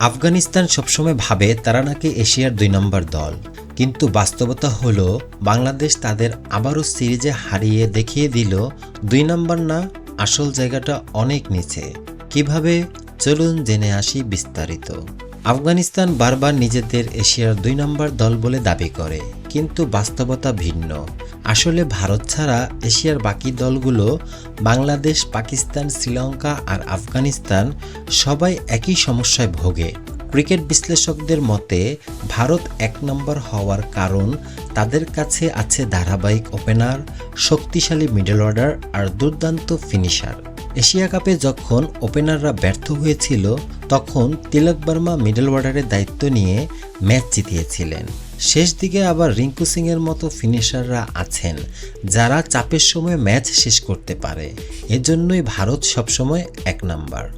আফগানিস্তান সবসময় ভাবে তারা নাকি এশিয়ার দুই নম্বর দল। কিন্তু বাস্তবতা হলো, বাংলাদেশ তাদের আবারও সিরিজে হারিয়ে দেখিয়ে দিল, দুই নম্বর না, আসল জায়গাটা অনেক নিচে। কীভাবে? চলুন জেনে আসি বিস্তারিত। আফগানিস্তান বারবার নিজেদের এশিয়ার দুই নম্বর দল বলে দাবি করে, কিন্তু বাস্তবতা ভিন্ন। আসলে ভারত ছাড়া এশিয়ার বাকি দলগুলো বাংলাদেশ, পাকিস্তান, শ্রীলঙ্কা আর আফগানিস্তান সবাই একই সমস্যায় ভোগে। ক্রিকেট বিশ্লেষকদের মতে, ভারত এক নম্বর হওয়ার কারণ তাদের কাছে আছে ধারাবাহিক ওপেনার, শক্তিশালী মিডল অর্ডার আর দুর্দান্ত ফিনিশার। এশিয়া কাপে যখন ওপেনাররা ব্যর্থ হয়েছিল, তখন তিলক বর্মা মিডল অর্ডারের দায়িত্ব নিয়ে ম্যাচ জিতিয়েছিলেন। শেষ দিকে আবার রিঙ্কু সিংয়ের মতো ফিনিশাররা আছেন, যারা চাপের সময় ম্যাচ শেষ করতে পারে। এজন্যই ভারত সবসময় এক নাম্বার।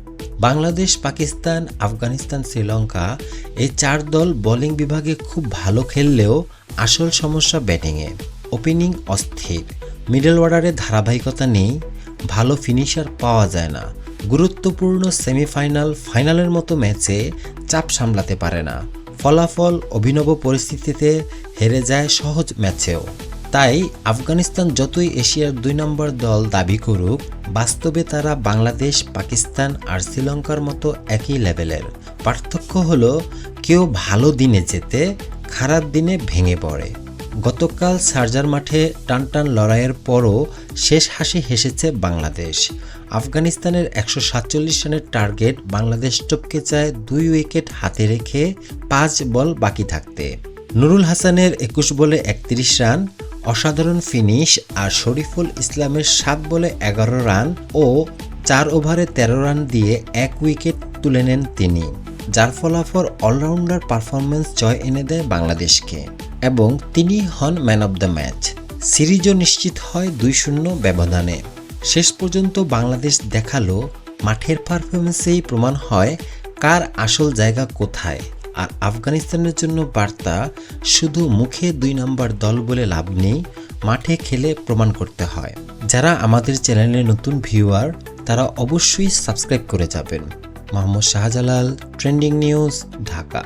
বাংলাদেশ, পাকিস্তান, আফগানিস্তান, শ্রীলঙ্কা এই চার দল বোলিং বিভাগে খুব ভালো খেললেও আসল সমস্যা ব্যাটিংয়ে। ওপেনিং অস্থির। মিডল অর্ডারে ধারাবাহিকতা নেই ভালো ফিনিশার পাওয়া যায় না। গুরুত্বপূর্ণ সেমিফাইনাল ফাইনালের মতো ম্যাচে চাপ সামলাতে পারে না। ফলাফল অভিনব পরিস্থিতিতে হেরে যায় সহজ ম্যাচেও তাই আফগানিস্তান যতই এশিয়ার দুই নম্বর দল দাবি করুক, বাস্তবে তারা বাংলাদেশ, পাকিস্তান আর শ্রীলঙ্কার মতো একই লেভেলের পার্থক্য হলো, কেউ ভালো দিনে যেতে, খারাপ দিনে ভেঙে পড়ে। গতকাল সার্জার মাঠে টানটান লড়াইয়ের পরও শেষ হাসি হেসেছে বাংলাদেশ। আফগানিস্তানের একশো সাতচল্লিশ রানের টার্গেট বাংলাদেশ টপকে চায় দুই উইকেট হাতে রেখে পাঁচ বল বাকি থাকতে। নুরুল হাসানের একুশ বলে একত্রিশ রান, অসাধারণ ফিনিশ আর শরীফুল ইসলামের সাত বলে এগারো রান ও চার ওভারে তেরো রান দিয়ে এক উইকেট তুলে নেন তিনি, যার ফলাফল অলরাউন্ডার পারফরমেন্স জয় এনে দেয় বাংলাদেশকে। এবং তিনি হন ম্যান অব দ্য ম্যাচ। সিরিজও নিশ্চিত হয় দুই শূন্য ব্যবধানে। শেষ পর্যন্ত বাংলাদেশ দেখাল, মাঠের পারফরমেন্সেই প্রমাণ হয় কার আসল জায়গা কোথায়। আর আফগানিস্তানের জন্য বার্তা, শুধু মুখে দুই নম্বর দল বলে লাভ নেই, মাঠে খেলে প্রমাণ করতে হয়। যারা আমাদের চ্যানেলে নতুন ভিউয়ার তারা অবশ্যই সাবস্ক্রাইব করে যাবেন। Mohammad Shahjalal trending news Dhaka.